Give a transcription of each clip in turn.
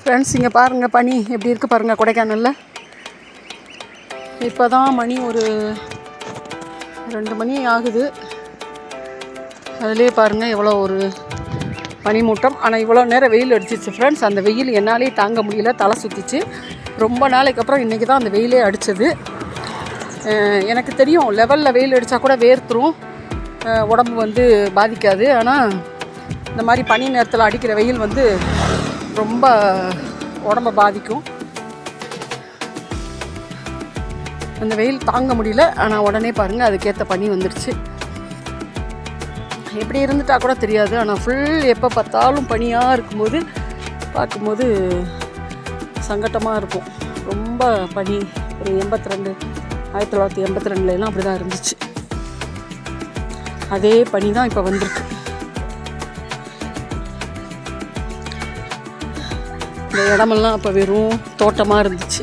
Friends இங்கே பாருங்கள் பனி. எப்படி இருக்குது பாருங்கள் கொடைக்கானலில்? இப்போ தான் மணி ஒரு ரெண்டு மணி ஆகுது. அதிலே பாருங்கள் எவ்வளோ ஒரு பனிமூட்டம். ஆனால் இவ்வளோ நேரம் வெயில் அடிச்சிச்சு ஃப்ரெண்ட்ஸ் அந்த வெயில் என்னாலே தாங்க முடியல தலை சுற்றிச்சு ரொம்ப நாளைக்கு அப்புறம் இன்றைக்கி தான் அந்த வெயிலே அடித்தது எனக்கு தெரியும் லெவலில் வெயில் அடித்தா கூட வேர்த்துரும். உடம்பு வந்து பாதிக்காது. ஆனால் இந்த மாதிரி பனி நேரத்தில் அடிக்கிற வெயில் வந்து ரொம்ப உடம்ப பாதிக்கும். அந்த வெயில் தாங்க முடியல. ஆனால் உடனே பாருங்கள் அதுக்கேற்ற பனி வந்துடுச்சு எப்படி இருந்துட்டா கூட தெரியாது. ஆனால் ஃபுல் எப்போ பார்த்தாலும் பனியாக இருக்கும்போது பார்க்கும்போது சங்கட்டமாக இருக்கும். ரொம்ப பனி. ஒரு எண்பத்தி ரெண்டு ஆயிரத்தி தொள்ளாயிரத்தி எண்பத்தி ரெண்டுலலாம் அப்படி தான் இருந்துச்சு. அதே பனி தான் இப்போ வந்திருக்கு. இந்த இடமெல்லாம் அப்போ வெறும் தோட்டமாக இருந்துச்சு.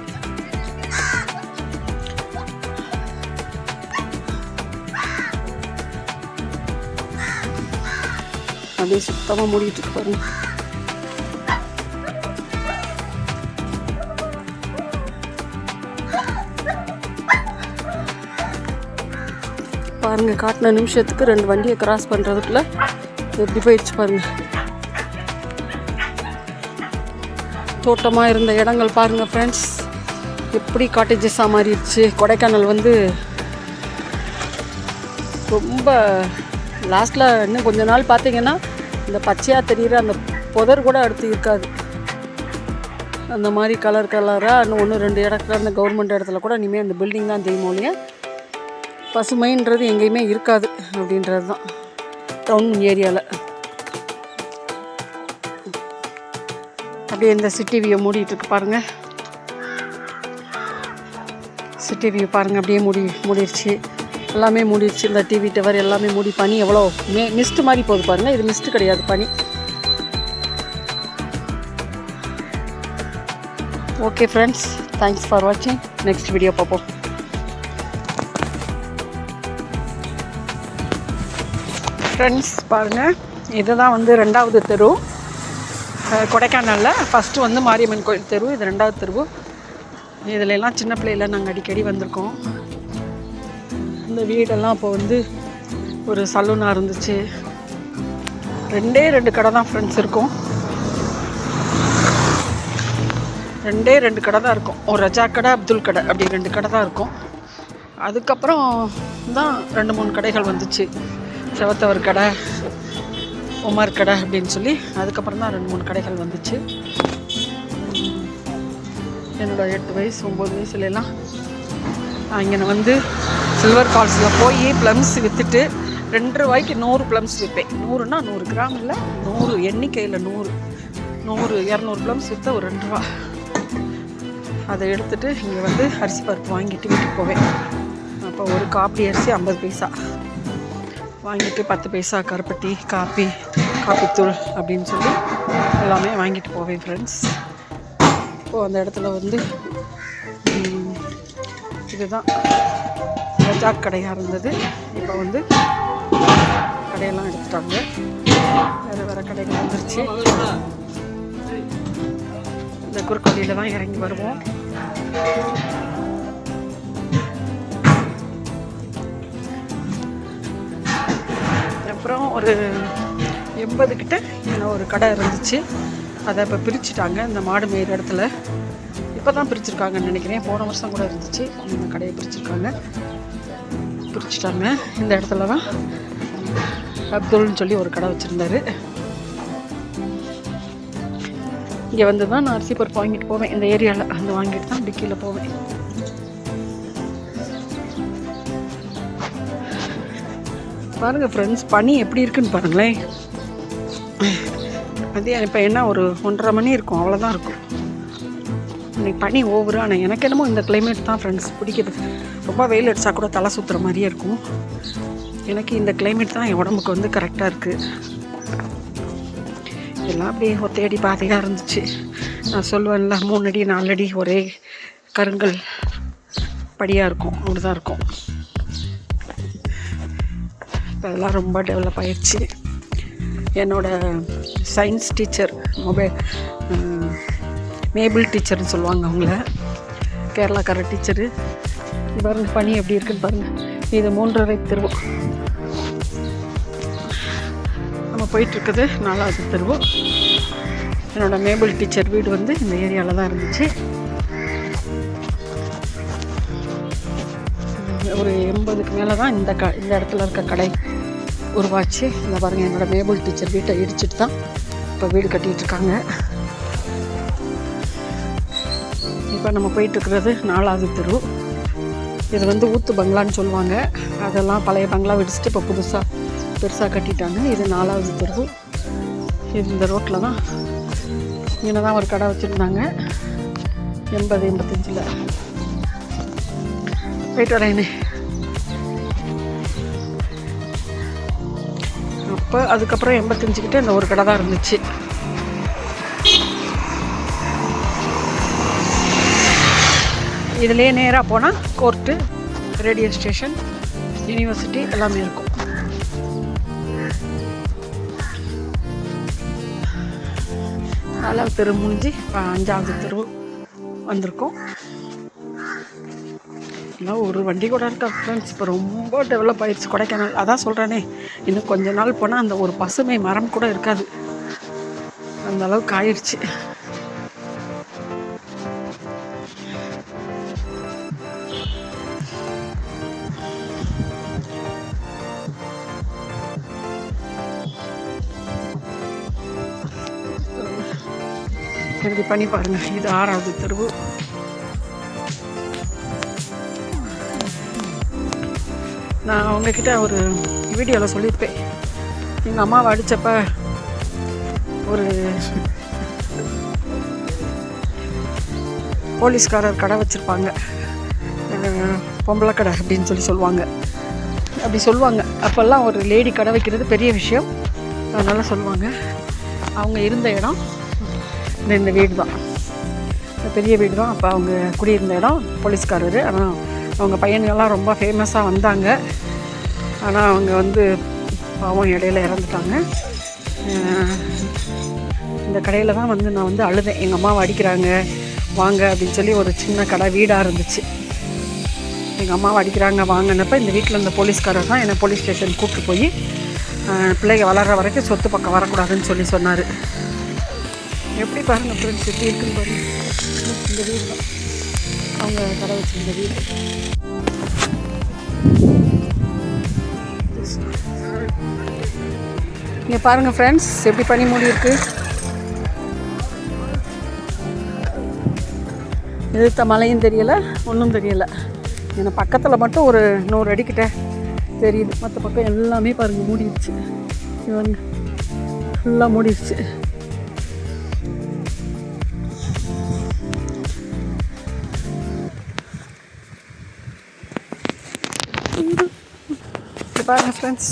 அப்படியே சுத்தமாக மூடிட்டு இருக்கு பாருங்க. பாருங்க காட்டின நிமிஷத்துக்கு ரெண்டு வண்டியை கிராஸ் பண்ணுறதுக்குள்ள எப்படி போயிடுச்சு பாருங்கள் தோட்டமாக இருந்த இடங்கள் பாருங்கள் ஃப்ரெண்ட்ஸ் எப்படி காட்டேஜஸாக மாறிடுச்சு. கொடைக்கானல் வந்து ரொம்ப லாஸ்ட்டில் இன்னும் கொஞ்ச நாள் பார்த்தீங்கன்னா இந்த பச்சையாக தெரிகிற அந்த புதர் கூட அடுத்து இருக்காது. அந்த மாதிரி கலர் கலராக இன்னும் ஒன்று ரெண்டு இடத்துல அந்த கவர்மெண்ட் இடத்துல கூட இனிமேல் அந்த பில்டிங் தான் தெரியுமோ இல்லையா? பசுமைன்றது எங்கேயுமே இருக்காது அப்படின்றது தான் டவுன் ஏரியாவில் அப்படியே இந்த சிட்டி வியூ மூடிட்டுருக்கு பாருங்கள் சிட்டி வியூ பாருங்கள் அப்படியே மூடி மூடிடுச்சு எல்லாமே மூடிடுச்சு இந்த டிவி டவர் எல்லாமே மூடி பனி எவ்வளோ மே மிஸ்ட்டு மாதிரி போகுது பாருங்கள் இது மிஸ்ட்டு கிடையாது பனி. ஓகே ஃப்ரெண்ட்ஸ் தேங்க்ஸ் ஃபார் வாட்சிங் நெக்ஸ்ட் வீடியோ பார்ப்போம். ஃப்ரெண்ட்ஸ் பாருங்கள் இதுதான் வந்து ரெண்டாவது தெரு. கொடைக்கானலில். ஃபஸ்ட்டு வந்து மாரியம்மன் கோயில் தெரு இது ரெண்டாவது தெரு. இதுல எல்லாம் சின்ன பிள்ளையில நாங்கள் அடிக்கடி வந்திருக்கோம். இந்த வீடெல்லாம் அப்போ வந்து ஒரு சலூனாக இருந்துச்சு. ரெண்டே ரெண்டு கடை தான் ஃப்ரெண்ட்ஸ் இருக்கும். ரெண்டே ரெண்டு கடை தான் இருக்கும். ஒரு ரஜா கடை அப்துல் கடை அப்படி ரெண்டு கடை தான் இருக்கும். அதுக்கப்புறம் தான் ரெண்டு மூணு கடைகள் வந்துச்சு. செவத்தவர் கடை உமர் கடை அப்படின்னு சொல்லி அதுக்கப்புறம் தான் ரெண்டு மூணு கடைகள் வந்துச்சு. என்னோடய என்னோட எட்டு வயசு ஒம்பது வயசுலலாம் நான் இங்கே வந்து சில்வர் ஃபால்ஸில் போய் ப்ளம்ஸ் விற்றுட்டு ரெண்டு ரூபாய்க்கு நூறு ப்ளம்ஸ் விற்பேன் நூறுனா நூறு கிராம் இல்லை நூறு எண்ணிக்கையில் நூறு நூறு இரநூறு ப்ளம்ஸ் விற்ற ஒரு ரெண்டு ரூபா. அதை எடுத்துகிட்டு இங்கே வந்து அரிசி பருப்பு வாங்கிட்டு வீட்டுக்கு போவேன். அப்போ ஒரு காப்பி அரிசி ஐம்பது பைசா. வாங்கிட்டு பத்து பைசா கருப்பட்டி காப்பி காப்பித்தூள் அப்படின்னு சொல்லி எல்லாமே வாங்கிட்டு போவேன் ஃப்ரெண்ட்ஸ் இப்போது அந்த இடத்துல வந்து இதுதான். ரஜாக் கடையாக இருந்தது. இப்போ வந்து கடையெல்லாம் எடுத்துட்டாங்க. வேறு வேறு கடைகள் வந்துருச்சு. இந்த குறுக்கோடியில் தான் இறங்கி வருவோம். அப்புறம் ஒரு எண்பது கிட்ட இன்னும் ஒரு கடை இருந்துச்சு. அதை இப்போ பிரிச்சுட்டாங்க. இந்த மாடு மேய்கிற இடத்துல. இப்போ தான் பிரிச்சுருக்காங்கன்னு நினைக்கிறேன். போன வருஷம் கூட இருந்துச்சு. இந்த கடையை பிரிச்சுருக்காங்க. பிரிச்சுட்டாங்க. இந்த இடத்துல தான் அப்துல்னு சொல்லி ஒரு கடை வச்சுருந்தாரு. இங்கே வந்து தான் நான் அரிசி பருப்பு வாங்கிட்டு போவேன். இந்த ஏரியாவில் அந்த வாங்கிட்டு தான் டிக்கியில் போவேன். பாருங்கள் ஃப்ரெண்ட்ஸ் பனி எப்படி இருக்குன்னு பாருங்களேன். அது இப்போ என்ன ஒரு ஒன்றரை மணி இருக்கும் அவ்வளோதான் இருக்கும். இன்னைக்கு பனி ஓவரு ஆனால் எனக்கு என்னமோ இந்த கிளைமேட் தான் ஃப்ரெண்ட்ஸ் பிடிக்குது. ரொம்ப வெயில் அடித்தா கூட தலை சுற்றுற மாதிரியே இருக்கும். எனக்கு இந்த கிளைமேட் தான் என் உடம்புக்கு வந்து கரெக்டாக இருக்குது எல்லாம் அப்படியே ஒத்தையடி பாதையாக இருந்துச்சு. நான் சொல்லுவேன்ல மூணு அடி நாலு அடி ஒரே கருங்கல் படியாக இருக்கும் அப்படி தான் இருக்கும். இப்போ அதெல்லாம் ரொம்ப டெவலப் ஆயிடுச்சு என்னோடய சயின்ஸ் டீச்சர் மொபைல் மேபிள் டீச்சர்னு சொல்லுவாங்க அவங்கள. கேரளாக்கார டீச்சரு பாருங்க பனி எப்படி இருக்குன்னு பாருங்கள் இது மூன்றரை தெருவு. நம்ம போயிட்டுருக்குது நாலாவது தெருவு. என்னோடய மேபிள் டீச்சர் வீடு வந்து இந்த ஏரியாவில் தான் இருந்துச்சு. ஒரு எண்பதுக்கு மேலே தான் இந்த க இந்த இடத்துல இருக்க கடை. உருவாச்சு. இந்த பாருங்கள் என்னோட மேபிள் டீச்சர் வீட்டை இடிச்சிட்டு தான் இப்போ வீடு கட்டிகிட்டு இருக்காங்க இப்போ நம்ம போயிட்டுருக்கிறது நாலாவது தெரு. இது வந்து ஊத்து பங்களான்னு சொல்லுவாங்க. அதெல்லாம் பழைய பங்களா வெடிச்சிட்டு இப்போ புதுசாக பெருசாக கட்டிட்டாங்க. இது நாலாவது தெரு. இது இந்த ரோட்டில் தான். இங்கே தான் ஒரு கடை வச்சுருந்தாங்க. எண்பது எண்பத்தஞ்சில். போயிட்டு வரேனே அப்போ அதுக்கப்புறம் எண்பத்தஞ்சுக்கிட்ட இந்த ஒரு கடை தான் இருந்துச்சு. இதுலேயே நேராக போனால் கோர்ட்டு ரேடியோ ஸ்டேஷன் யூனிவர்சிட்டி எல்லாமே இருக்கும். நாலாவது தெரு முடிஞ்சு இப்போ அஞ்சாவது தெரு வந்திருக்கோம். எல்லாம் ஒரு வண்டி கூட இருக்கா ஃப்ரெண்ட்ஸ் இப்போ ரொம்ப டெவலப் ஆயிடுச்சு கொடைக்கானல். அதான் சொல்கிறேனே இன்னும் கொஞ்ச நாள் போனால் அந்த ஒரு பசுமை மரம் கூட இருக்காது. அந்த அளவுக்கு ஆயிடுச்சு இப்படி பண்ணி பாருங்கள் இது ஆறாவது தெருவு. நான் அவங்கக்கிட்ட ஒரு வீடியோவில் சொல்லியிருப்பேன். எங்கள் அம்மாவை அடித்தப்ப ஒரு போலீஸ்காரர் கடை வச்சுருப்பாங்க. பொம்பளை கடை அப்படின்னு சொல்லி சொல்லுவாங்க. அப்படி சொல்லுவாங்க. அப்போல்லாம் ஒரு லேடி கடை வைக்கிறது பெரிய விஷயம். அதனால் சொல்லுவாங்க. அவங்க இருந்த இடம் இந்த இந்த வீடு தான் பெரிய வீடு தான் அப்போ அவங்க குடியிருந்த இடம் போலீஸ்காரர். ஆனால் அவங்க பையன்கள்லாம் ரொம்ப ஃபேமஸாக வந்தாங்க. ஆனால் அவங்க வந்து பாவம் இடையில இறந்துட்டாங்க. இந்த கடையில் தான் வந்து நான் வந்து அழுதேன். எங்கள் அம்மாவை அடிக்கிறாங்க. வாங்க அப்படின்னு சொல்லி ஒரு சின்ன கடை வீடாக இருந்துச்சு. எங்கள் அம்மாவை அடிக்கிறாங்க வாங்கினப்போ இந்த வீட்டில் இருந்த போலீஸ்காரர் தான் என்னை போலீஸ் ஸ்டேஷன் கூப்பிட்டு போய் பிள்ளைங்க வளர்கிற வரைக்கும் சொத்து பக்கம் வரக்கூடாதுன்னு சொல்லி சொன்னார். எப்படி பாருங்கள் ஃப்ரெண்ட்ஸ் எப்படி இருக்குன்னு பாருங்கள் இந்த வீடு அவங்க கடை வச்சிருந்த வீடு. இங்கே பாருங்கள் ஃப்ரெண்ட்ஸ் எப்படி பனி மூடி இருக்குது எதிர்த்த மழையும் தெரியலை ஒன்றும் தெரியலை. ஏன்னா பக்கத்தில் மட்டும் ஒரு நூறு அடிக்கிட்ட தெரியுது. மற்ற பக்கம் எல்லாமே பாருங்கள் மூடிடுச்சு. இவங்க ஃபுல்லாக மூடிடுச்சு. இது பாருங்க ஃப்ரெண்ட்ஸ்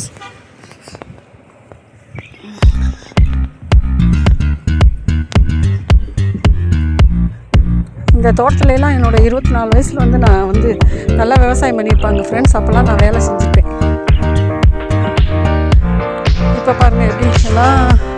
இந்த தோட்டத்துலலாம் என்னோட இருபத்தி நாலு வயசில் வந்து நான் வந்து நல்லா விவசாயம் பண்ணியிருப்பாங்க ஃப்ரெண்ட்ஸ் அப்போல்லாம் நான் வேலை செஞ்சுருப்பேன் இப்போ பாருங்கள் எப்படி எல்லாம்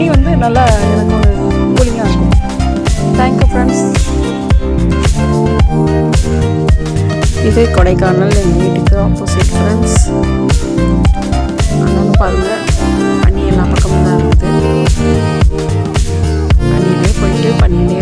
பனி வந்து நல்லா எனக்கு ஒரு கூலிங்காக இருக்கும். தேங்க்யூ ஃப்ரெண்ட்ஸ் இது கொடைக்கானல் எங்கள் வீட்டுக்கு ஆப்போசிட் ஃப்ரெண்ட்ஸ் ஆனாலும் பாருங்கள் பனி எல்லா பக்கமும் தான் இருக்குது. பனியிலே போயிட்டு பனியிலே